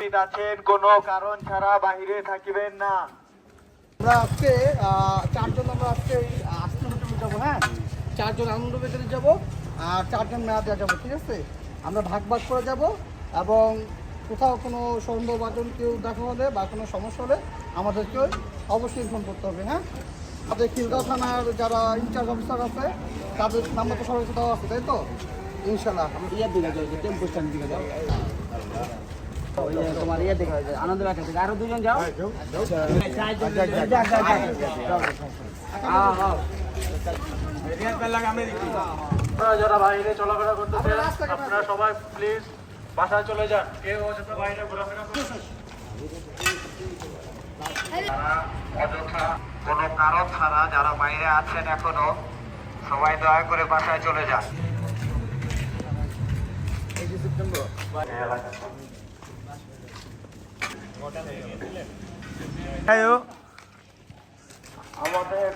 উপস্থিত আছেন কোনো কারণ ছাড়া বাহিরে থাকিবেন না। আমরা আজকে চারজন আমরা আজকে আজকে হোটেলে যাব হ্যাঁ? চারজন আনন্দ বেকারে যাব আর চারজন যাব ঠিক আছে? আমরা ভাগ ভাগ করে যাব এবং কোথাও কোনো সন্দেহ বাজন কেউ দেখা হলে বা কোনো সমস্যা হলে আমাদেরকে অবশ্যই ইনফর্ম করতে হবে হ্যাঁ? আমাদের খিলগাঁও থানার যারা ইনচার্জ অফিসার আছে তাদের নাম্বার তো সবাই দেওয়া আছে তাই তো? ইনশাল্লাহ আমরা ইয়ে দিকে যাও টেম্পো স্ট্যান্ড দিকে যাও ওই যে হ্যাঁ। আপনারা আপনারা সবাই প্লিজ বাসায় চলে যান কোনো কারণ ছাড়া যারা বাইরে আছেন এখনও সবাই দয়া করে বাসায় চলে যান আমাদের